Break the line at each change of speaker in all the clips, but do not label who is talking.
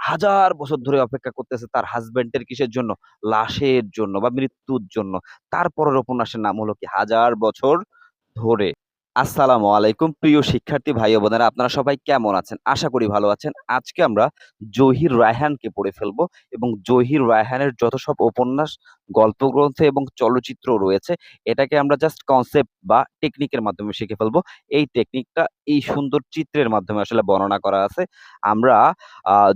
হাজার বছর ধরে অপেক্ষা করতেছে তার হাজব্যান্ডের কিসের জন্য? লাশের জন্য বা মৃত্যুর জন্য। তারপরের উপন্যাসের নাম হলো কি 'হাজার বছর ধরে'। আসসালামু আলাইকুম প্রিয় শিক্ষার্থী ভাই বোনেরা আপনারা সবাই কেমন আছেন? আশা করি ভালো আছেন। আজকে আমরা জহির রায়হানকে পড়ে ফেলব এবং জহির রায়হানের যত সব উপন্যাস, গল্পগ্রন্থ এবং চলচ্চিত্র রয়েছে এটাকে আমরা জাস্ট কনসেপ্ট বা টেকনিকের মাধ্যমে শিখে ফেলব। এই টেকনিকটা এই সুন্দর চিত্রের মাধ্যমে আসলে বর্ণনা করা আছে। আমরা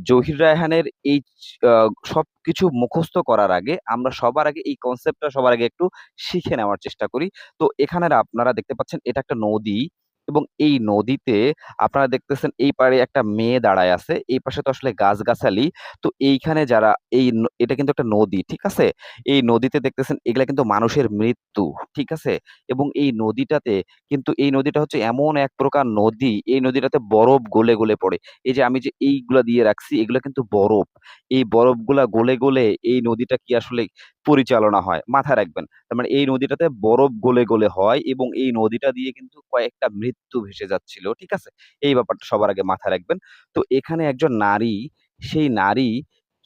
জহির রায়হানের এই চ আ সবকিছু মুখস্থ করার আগে আমরা সবার আগে এই কনসেপ্টটা সবার আগে একটু শিখে নেওয়ার চেষ্টা করি। তো এখানের আপনারা দেখতে পাচ্ছেন এটা একটা নদী এবং এই নদীতে আপনারা দেখতেছেন এই পাড়ে একটা মেয়ে দাঁড়ায় আছে। এই পাশে তো আসলে গাছগাছালি। তো এইখানে যারা এই এটা কিন্তু একটা নদী, ঠিক আছে? এই নদীতে দেখতেছেন এগুলা কিন্তু মানুষের মৃত্যু, ঠিক আছে? এবং এই নদীটাতে কিন্তু এই নদীটা হচ্ছে এমন এক প্রকার নদী, এই নদীটাতে বরফ গলে, গলে পড়ে। এই যে আমি যে এইগুলা দিয়ে রাখছি এগুলা কিন্তু বরফ। এই বরফগুলা গলে, গলে এই নদীটা কি আসলে পরিচালনা হয়। মাথায় রাখবেন। তার মানে এই নদীটাতে বরফ গলে, গলে হয় এবং এই নদীটা দিয়ে কিন্তু কয়েকটা মৃত্যু ভেসে যাচ্ছিল। ঠিক আছে? এই ব্যাপারটা সবার আগে মাথায় রাখবেন। তো এখানে একজন নারী, সেই নারী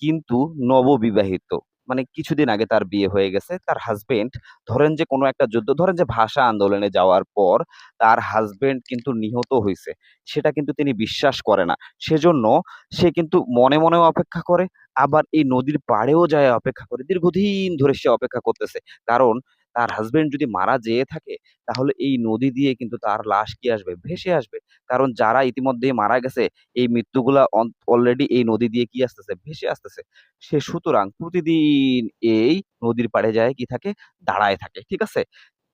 কিন্তু নববিবাহিত। মানে কিছুদিন আগে তার বিয়ে হয়ে গেছে। তার হাজবেন্ড ধরেন যে কোনো একটা যুদ্ধ ধরেন যে ভাষা আন্দোলনে যাওয়ার পর তার হাজবেন্ড কিন্তু নিহত হয়েছে সেটা কিন্তু তিনি বিশ্বাস করে না। সেজন্য সে কিন্তু মনে, মনেও অপেক্ষা করে আবার এই নদীর পাড়েও যায় অপেক্ষা করে। দীর্ঘদিন ধরে সে অপেক্ষা করতেছে। কারণ তার হাজবেন্ড যদি মারা যেয়ে থাকে, তাহলে এই নদী দিয়ে কিন্তু তার লাশ কি আসবে? ভেসে আসবে। কারণ যারা ইতিমধ্যেই মারা গেছে, এই মৃত্যুগুলা অলরেডি এই নদী দিয়ে কি আসতেছে? ভেসে আসতেছে। সে সুতরাং প্রতিদিন এই নদীর পাড়ে যায় কি থাকে? দাঁড়ায় থাকে। ঠিক আছে?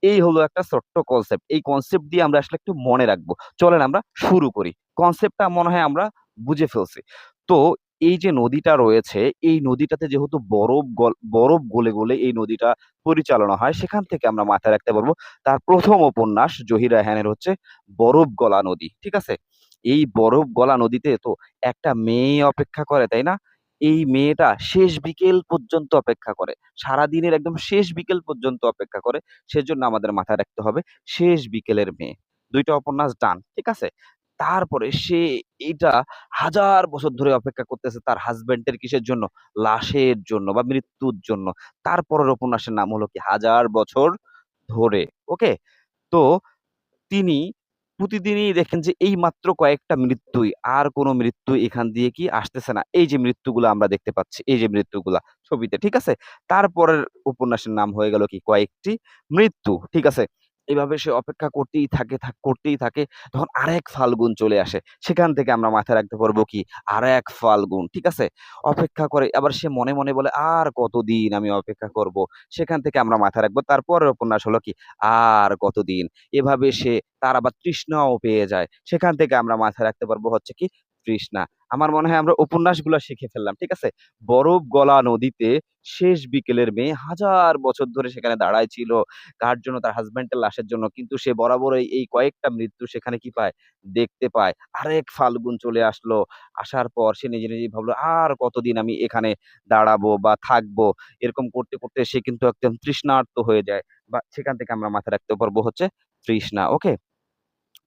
এই হলো একটা ছোট্ট কনসেপ্ট। এই কনসেপ্ট দিয়ে আমরা আসলে একটু মনে রাখব। চলেন আমরা শুরু করি। কনসেপ্টটা মনে হয় আমরা বুঝে ফেলছি। তো এই যে নদীটা রয়েছে, এই নদীটাতে যেহেতু বরফ বরফ গলে, গলে এই নদীটা পরিচালনা হয় সেখান থেকে আমরা মাথায় রাখতে পারব তার প্রথম উপন্যাস জহির রায়হানের হচ্ছে 'বরফ গলা নদী'। ঠিক আছে? এই বরফ গলা নদীতে তো একটা মেয়ে অপেক্ষা করে, তাই না? এই মেয়েটা শেষ বিকেল পর্যন্ত অপেক্ষা করে। সারাদিনের একদম শেষ বিকেল পর্যন্ত অপেক্ষা করে। সেজন্য আমাদের মাথায় রাখতে হবে শেষ বিকেলের মেয়ে। দুইটা উপন্যাস ডান। ঠিক আছে? তারপরে সে এটা হাজার বছর ধরে অপেক্ষা করতেছে তার হাসব্যান্ডের কিসের জন্য? লাশের জন্য বা মৃত্যুর জন্য। তারপরের উপন্যাসের নাম হলো কি 'হাজার বছর ধরে'। ওকে? তো তিনি প্রতিদিনই দেখেন যে এই মাত্র কয়েকটা মৃত্যুই, আর কোনো মৃত্যু এখান দিয়ে কি আসতেছে না। এই যে মৃত্যুগুলো আমরা দেখতে পাচ্ছি, এই যে মৃত্যুগুলা ছবিতে, ঠিক আছে? তারপরের উপন্যাসের নাম হয়ে গেল কি 'কয়েকটি মৃত্যু'। ঠিক আছে? এভাবে সে অপেক্ষা করতেই থাকে, করতেই থাকে। তখন আরেক ফাল্গুন চলে আসে। সেখান থেকে আমরা মাথায় রাখতে পারব কি আরেক ফাল্গুন। ঠিক আছে? অপেক্ষা করে আবার সে মনে, মনে বলে আর কতদিন আমি অপেক্ষা করব। সেখান থেকে আমরা মাথায় রাখব তার পরের উপন্যাস হলো কি আর কতদিন। এভাবে সে তার আবার তৃষ্ণাও পেয়ে যায়। সেখান থেকে আমরা মাথায় রাখতে পারব হচ্ছে কি তৃষ্ণা। আমার মনে হয় আমরা উপন্যাসগুলা শিখে ফেললাম। ঠিক আছে? বরফ গলা নদীতে শেষ বিকেলের মেয়ে হাজার বছর ধরে সেখানে দাঁড়ায় ছিল। কার জন্য? তার হাসব্যান্ডের লাশের জন্য। কিন্তু সে বরাবরই এই কয়েকটা মৃত্যু সেখানে কি পায়? দেখতে পায়। আরেক ফাল্গুন চলে আসলো। আসার পর সে নিজে, নিজেই ভাবলো আর কতদিন আমি এখানে দাঁড়াবো বা থাকব। এরকম করতে, করতে সে কিন্তু একদম তৃষ্ণার্ত হয়ে যায়। বা সেখান থেকে আমরা মাথায় রাখতে পারব হচ্ছে তৃষ্ণা। ওকে?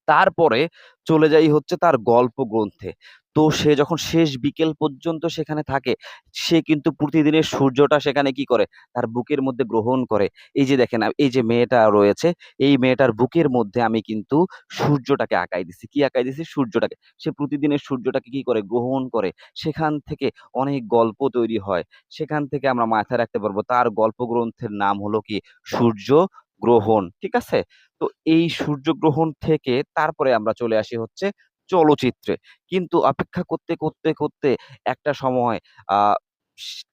তারপরে চলে যাই হচ্ছে তার গল্প গ্রন্থে। তো সে যখন শেষ বিকেল পর্যন্ত সেখানে থাকে, সে কিন্তু প্রতিদিনের সূর্যটা সেখানে কি করে? তার বুকের মধ্যে গ্রহণ করে। এই যে দেখেন এই যে মেয়েটা রয়েছে, এই মেয়েটার বুকের মধ্যে আমি কিন্তু সূর্যটাকে আঁকায় দিছি। কি আঁকায় দিছি? সূর্যটাকে। সে প্রতিদিনের সূর্যটাকে কি করে? গ্রহণ করে। সেখান থেকে অনেক গল্প তৈরি হয়। সেখান থেকে আমরা মাথায় রাখতে পারব তার গল্প গ্রন্থের নাম হলো কি? সূর্যগ্রহণ। ঠিক আছে? তো এই সূর্যগ্রহণ থেকে তারপরে আমরা চলে আসি হচ্ছে চলচ্চিত্রে। কিন্তু অপেক্ষা করতে, করতে, করতে একটা সময়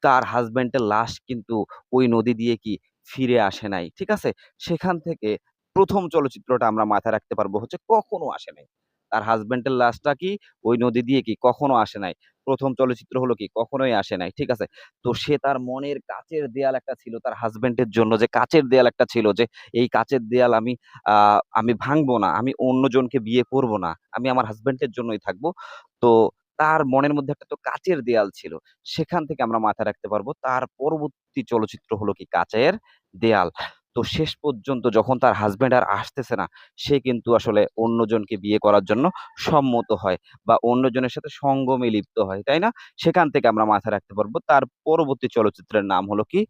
তার হাজব্যান্ডের লাশ কিন্তু ওই নদী দিয়ে কি ফিরে আসে নাই। ঠিক আছে? সেখান থেকে প্রথম চলচ্চিত্রটা আমরা মাথায় রাখতে পারব হচ্ছে কখনো আসে নাই। তার হাজব্যান্ডের লাশটা কি ওই নদী দিয়ে কি কখনো আসে নাই। ১ম চলচ্চিত্র হলো কি কখনোই আসে নাই। ঠিক আছে? তো সে তার মনের কাচের দেয়াল একটা ছিল তার হাসব্যান্ডের জন্য যে কাচের দেয়াল একটা ছিল যে এই কাচের দেয়াল আমি আমি ভাঙবো না। আমি অন্যজনকে বিয়ে করব না। আমি আমার হাসব্যান্ডের জন্যই থাকব। তো তার মনের মধ্যে একটা তো কাচের দেয়াল ছিল। সেখান থেকে আমরা মাথায় রাখতে পারব তার পরবর্তী চলচ্চিত্র হলো কি 'কাচের দেয়াল'। তো শেষ পর্যন্ত যখন তার হাজব্যান্ড আর আসতেছে না, সে কিন্তু আসলে অন্যজনকে বিয়ে করার জন্য সম্মত হয় বা অন্যজনের সাথে সঙ্গমে লিপ্ত হয়, তাই না? সেখান থেকে আমরা মাথায় রাখতে পারব তার পরবর্তী চলচ্চিত্রের নাম হলো কি?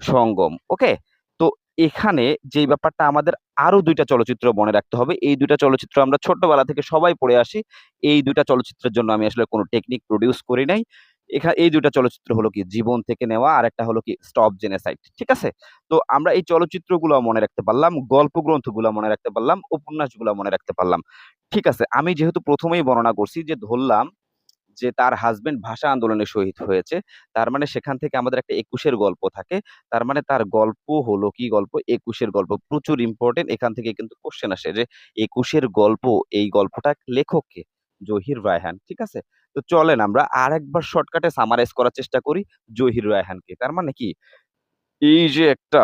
'সঙ্গম', ওকে? তো এখানে যেই ব্যাপারটা আমাদের আরও দুইটা চলচ্চিত্র মনে রাখতে হবে। এই দুইটা চলচ্চিত্র আমরা ছোটবেলা থেকে সবাই পড়ে আসি। এই দুইটা চলচ্চিত্রের জন্য আমি আসলে কোনো টেকনিক প্রডিউস করি নাই। এখা এই দুটা চলচ্চিত্র হলো কি? জীবন থেকে নেওয়া, আরেকটা হলো কি? 'স্টপ জেনোসাইড', ঠিক আছে? তো আমরা এই চলচ্চিত্রগুলো মনে রাখতে পারলাম, গল্প গ্রন্থগুলা মনে রাখতে পারলাম, উপন্যাসগুলা মনে রাখতে পারলাম। ঠিক আছে, আমি যেহেতু প্রথমেই বর্ণনা করছি যে ধরলাম যে তার হাসব্যান্ড ভাষা আন্দোলনে শহীদ হয়েছে। তার মানে সেখান থেকে আমাদের একটা একুশের গল্প থাকে। তার মানে তার গল্প হলো কি গল্প? একুশের গল্প। প্রচুর ইম্পর্টেন্ট এখান থেকে কিন্তু কোশ্চেন আসে যে একুশের গল্প, এই গল্পটা লেখককে জহির রায়হান, ঠিক আছে? তো চলেন আমরা আরেকবার শর্টকাটে সামারাইজ করার চেষ্টা করি জহির রায়হানকে। তার মানে কি? এই যে একটা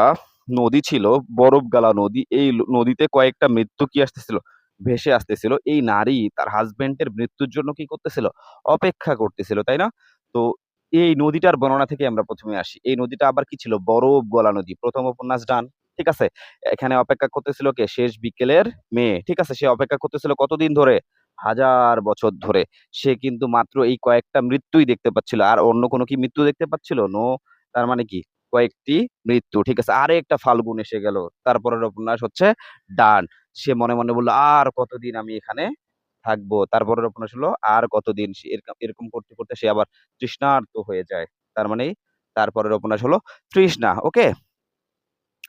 নদী ছিল, বরফ গালা নদী। এই নদীতে কয়েকটা মৃত্যু কি আসতেছিল? ভেসে আসতেছিল। এই নারী তার হাসব্যান্ডের মৃত্যুর জন্য কি করতেছিল? অপেক্ষা করতেছিল, তাই না? তো এই নদীটার বর্ণনা থেকে আমরা প্রথমে আসি। এই নদীটা আবার কি ছিল? বরফ গলা নদী। প্রথম উপন্যাস ডান, ঠিক আছে? এখানে অপেক্ষা করতেছিল কে? শেষ বিকেলের মেয়ে, ঠিক আছে? সে অপেক্ষা করতেছিল কতদিন ধরে? হাজার বছর ধরে। সে কিন্তু মাত্র এই কয়েকটা মৃত্যুই দেখতে পাচ্ছিল। আর অন্য কোনো কি মৃত্যু দেখতে পাচ্ছিল? নো। তার মানে কি? কয়েকটি মৃত্যু, ঠিক আছে? আরেকটা ফাল্গুন এসে গেল। তারপরের উপন্যাস হচ্ছে ডান। সে মনে, মনে বলল "আর কতদিন আমি এখানে থাকব?" তারপরের উপন্যাস হলো আর কতদিন? এরকম করতে, করতে সে আবার তৃষ্ণার্ত হয়ে যায়। তার মানে তারপরের উপন্যাস হলো তৃষ্ণা, ওকে?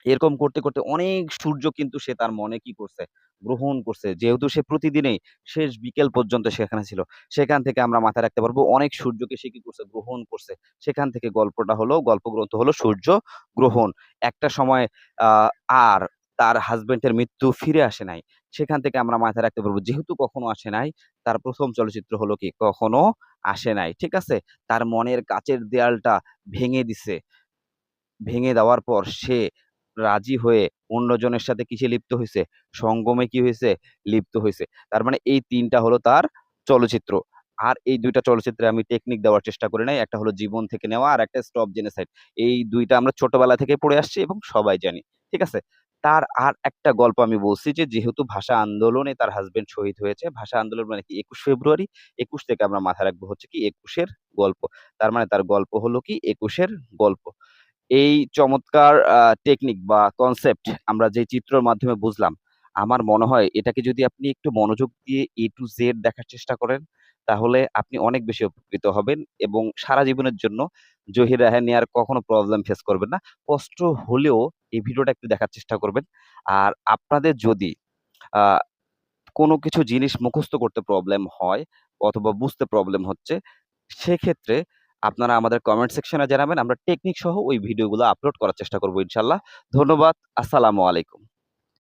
এরকম করতে, করতে অনেক সূর্য কিন্তু সে তার মনে কি করছে? গ্রহণ করছে। যেহেতু সে প্রতিদিনই শেষ বিকেল পর্যন্ত সেখানে ছিল। সেখান থেকে আমরা মাথায় রাখতে পারব অনেক সূর্যকে সে কি করছে? গ্রহণ করছে। সেখান থেকে গল্পটা হলো গল্প গ্রন্থ হলো 'সূর্য গ্রহণ'। একটা সময় আর তার হাসব্যান্ডের মৃত্যু ফিরে আসে নাই। সেখান থেকে আমরা মাথায় রাখতে পারব যেহেতু কখনো আসে নাই, তার প্রথম চলচ্চিত্র হলো কি? 'কখনো আসে নাই', ঠিক আছে? তার মনের কাচের দেয়ালটা ভেঙে দিছে। ভেঙে দেওয়ার পর সে রাজি হয়ে অন্যজনের সাথে কিসে লিপ্ত হয়েছে সঙ্গমে কি হয়েছে লিপ্ত হয়েছে তার মানে এই তিনটা হলো তার চলচ্চিত্র। আর এই দুইটা চলচ্চিত্রে আমি টেকনিক দেওয়ার চেষ্টা করি নাই। একটা হলো জীবন থেকে নেওয়া, আর একটা 'স্টপ জেনোসাইড'। এই দুইটা আমরা ছোটবেলা থেকে পড়ে আসছি এবং সবাই জানি। ঠিক আছে? তার আর একটা গল্প আমি বলছি যে যেহেতু ভাষা আন্দোলনে তার হাসব্যান্ড শহীদ হয়েছে। ভাষা আন্দোলন মানে কি? ২১ ফেব্রুয়ারি। ২১ থেকে আমরা মাথায় রাখব হচ্ছে কি? একুশের গল্প। তার মানে তার গল্প হলো কি? একুশের গল্প। এই চমৎকার টেকনিক বা কনসেপ্ট আমরা যে চিত্রর মাধ্যমে বুঝলাম, আমার মনে হয় এটাকে যদি আপনি একটু মনোযোগ দিয়ে এ টু জেড দেখার চেষ্টা করেন, তাহলে আপনি অনেক বেশি উপকৃত হবেন এবং সারা জীবনের জন্য জহির রায়হান নিয়ে আর কখনো প্রবলেম ফেস করবেন না। কষ্ট হলেও এই ভিডিওটা একটু দেখার চেষ্টা করবেন। আর আপনাদের যদি কোনো কিছু জিনিস মুখস্থ করতে প্রবলেম হয় অথবা বুঝতে প্রবলেম হচ্ছে, সেক্ষেত্রে আপনারা আমাদের কমেন্ট সেকশনে জানাবেন। আমরা টেকনিক সহ ওই ভিডিওগুলো আপলোড করার চেষ্টা করব ইনশাল্লাহ ধন্যবাদ। আসসালামু আলাইকুম।